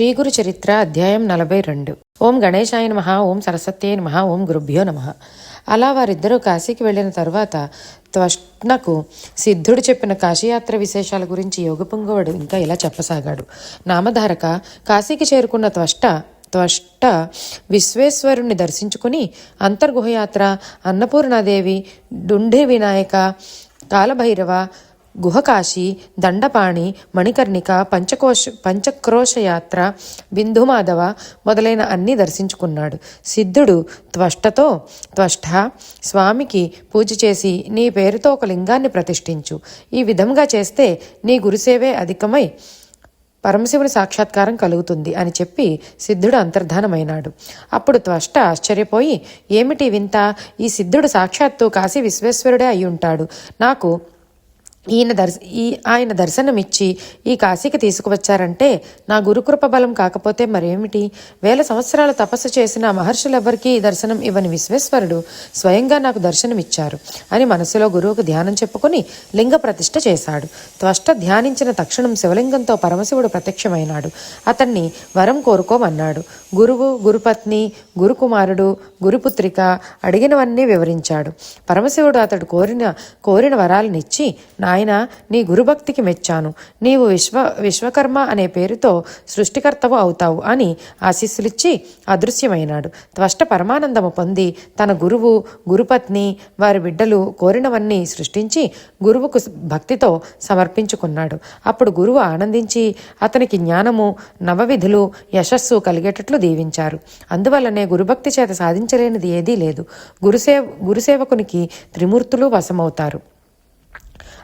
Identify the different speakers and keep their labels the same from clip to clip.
Speaker 1: శ్రీ గురు చరిత్ర అధ్యాయం నలభై రెండు. ఓం గణేశాయ నమ ఓం సరస్వత్యే నమ ఓం గురుభ్యో నమ. అలా వారిద్దరూ కాశీకి వెళ్ళిన తరువాత త్వష్ణకు సిద్ధుడు చెప్పిన కాశీయాత్ర విశేషాల గురించి యోగపుంగవుడు ఇంకా ఇలా చెప్పసాగాడు. నామధారక కాశీకి చేరుకున్న త్వష్ట త్వష్ట విశ్వేశ్వరుణ్ణి దర్శించుకుని అంతర్గుహయాత్ర అన్నపూర్ణాదేవి డుండి వినాయక కాలభైరవ గుహకాశి దండపాణి మణికర్ణిక పంచకోశ పంచక్రోశయాత్ర బిందుమాధవ మొదలైన అన్నీ దర్శించుకున్నాడు. సిద్ధుడు త్వష్టతో త్వష్ట స్వామికి పూజ చేసి నీ పేరుతో ఒక లింగాన్ని ప్రతిష్ఠించు. ఈ విధంగా చేస్తే నీ గురుసేవే అధికమై పరమశివుని సాక్షాత్కారం కలుగుతుంది అని చెప్పి సిద్ధుడు అంతర్ధానమైనాడు. అప్పుడు త్వష్ట ఆశ్చర్యపోయి ఏమిటి వింత? ఈ సిద్ధుడు సాక్షాత్తు కాశీ విశ్వేశ్వరుడే అయి ఉంటాడు నాకు ఈయన దర్శ ఈ ఆయన దర్శనమిచ్చి ఈ కాశీకి తీసుకువచ్చారంటే నా గురుకృప బలం కాకపోతే మరేమిటి? వేల సంవత్సరాలు తపస్సు చేసిన మహర్షులెవ్వరికీ దర్శనం ఇవ్వని విశ్వేశ్వరుడు స్వయంగా నాకు దర్శనమిచ్చారు అని మనసులో గురువుకు ధ్యానం చెప్పుకుని లింగ ప్రతిష్ఠ చేశాడు. త్వష్ట ధ్యానించిన తక్షణం శివలింగంతో పరమశివుడు ప్రత్యక్షమైనాడు. అతన్ని వరం కోరుకోమన్నాడు. గురువు గురుపత్ని గురుకుమారుడు గురుపుత్రిక అడిగినవన్నీ వివరించాడు. పరమశివుడు అతడు కోరిన కోరిన వరాలనిచ్చి నాయన నీ గురుభక్తికి మెచ్చాను. నీవు విశ్వ విశ్వకర్మ అనే పేరుతో సృష్టికర్తవు అవుతావు అని ఆశీస్సులిచ్చి అదృశ్యమైనాడు. త్వష్ట పరమానందము పొంది తన గురువు గురుపత్ని వారి బిడ్డలు కోరినవన్నీ సృష్టించి గురువుకు భక్తితో సమర్పించుకున్నాడు. అప్పుడు గురువు ఆనందించి అతనికి జ్ఞానము నవవిధులు యశస్సు కలిగేటట్లు దీవించారు. అందువల్లనే గురుభక్తి చేత సాధించలేనిది ఏదీ లేదు. గురుసేవ గురుసేవకునికి త్రిమూర్తులు వశమవుతారు.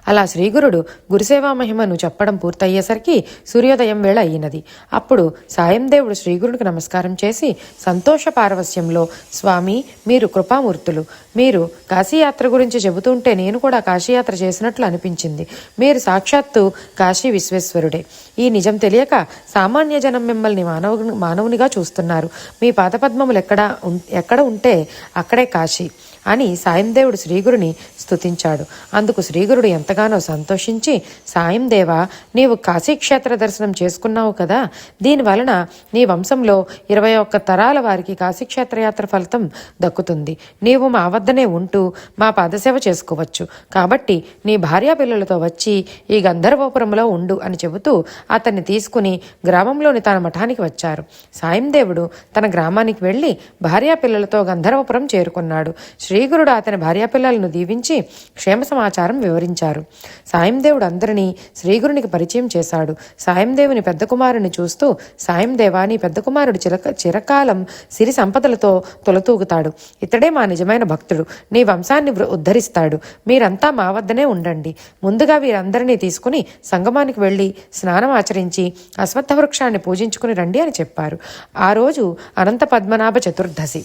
Speaker 1: అలా శ్రీగురుడు గురుసేవా మహిమను చెప్పడం పూర్తయ్యేసరికి సూర్యోదయం వేళ అయినది. అప్పుడు సాయందేవుడు శ్రీగురుడికి నమస్కారం చేసి సంతోష పారవస్యంలో స్వామి మీరు కృపామూర్తులు. మీరు కాశీయాత్ర గురించి చెబుతుంటే నేను కూడా కాశీయాత్ర చేసినట్లు అనిపించింది. మీరు సాక్షాత్తు కాశీ విశ్వేశ్వరుడే. ఈ నిజం తెలియక సామాన్య జనం మిమ్మల్ని మానవు మానవునిగా చూస్తున్నారు. మీ పాదపద్మములు ఎక్కడ ఎక్కడ ఉంటే అక్కడే కాశీ అని సాయందేవుడు శ్రీగురుని స్తుతించాడు. అందుకు శ్రీగురుడు ఎంత ఎంతగానో సంతోషించి సాయందేవ నీవు కాశీక్షేత్ర దర్శనం చేసుకున్నావు కదా దీని వలన నీ వంశంలో ఇరవై ఒక్క తరాల వారికి కాశీక్షేత్రయాత్ర ఫలితం దక్కుతుంది. నీవు మా వద్దనే ఉంటూ మా పాదసేవ చేసుకోవచ్చు. కాబట్టి నీ భార్యాపిల్లలతో వచ్చి ఈ గంధర్వపురంలో ఉండు అని చెబుతూ అతన్ని తీసుకుని గ్రామంలోని తన మఠానికి వచ్చారు. సాయందేవుడు తన గ్రామానికి వెళ్ళి భార్యా పిల్లలతో గంధర్వపురం చేరుకున్నాడు. శ్రీగురుడు అతని భార్యాపిల్లలను దీవించి క్షేమ సమాచారం వివరించారు. సాయందేవుడు అందరినీ శ్రీగురునికి పరిచయం చేశాడు. సాయందేవుని పెద్ద కుమారుని చూస్తూ సాయందేవా నీ పెద్ద కుమారుడు చిరక చిరకాలం సిరి సంపదలతో తొలతూగుతాడు. ఇతడే మా నిజమైన భక్తుడు. నీ వంశాన్ని ఉద్ధరిస్తాడు. మీరంతా మా వద్దనే ఉండండి. ముందుగా వీరందరినీ తీసుకుని సంగమానికి వెళ్ళి స్నానం ఆచరించి అశ్వత్థ వృక్షాన్ని పూజించుకుని రండి అని చెప్పారు. ఆ రోజు అనంత పద్మనాభ చతుర్దశి.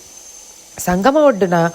Speaker 1: సంగమ ఒడ్డున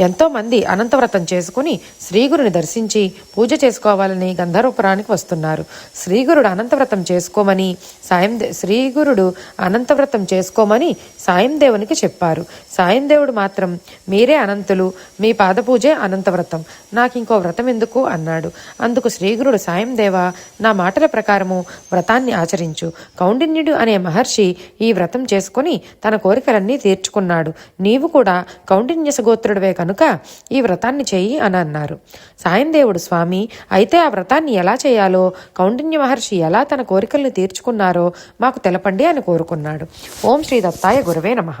Speaker 1: ఎంతోమంది అనంతవ్రతం చేసుకుని శ్రీగురుని దర్శించి పూజ చేసుకోవాలని గంధర్వపురానికి వస్తున్నారు. శ్రీగురుడు అనంతవ్రతం చేసుకోమని సాయం శ్రీగురుడు అనంతవ్రతం చేసుకోమని సాయం దేవునికి చెప్పారు. సాయం దేవుడు మాత్రం మీరే అనంతులు మీ పాదపూజే అనంతవ్రతం నాకు ఇంకో వ్రతం ఎందుకు? అన్నాడు. అందుకు శ్రీగురుడు సాయందేవ నా మాటల ప్రకారము వ్రతాన్ని ఆచరించు. కౌండిన్యుడు అనే మహర్షి ఈ వ్రతం చేసుకుని తన కోరికలన్నీ తీర్చుకున్నాడు. నీవు కూడా కౌండిన్యస గోత్రుడివే కనుక ఈ వ్రతాన్ని చెయ్యి అని అన్నారు. సాయందేవుడు స్వామి అయితే ఆ వ్రతాన్ని ఎలా చేయాలో కౌండిన్య మహర్షి ఎలా తన కోరికలను తీర్చుకున్నారో మాకు తెలపండి అని కోరుకున్నాడు. ఓం శ్రీ దత్తాయ గురవే నమః.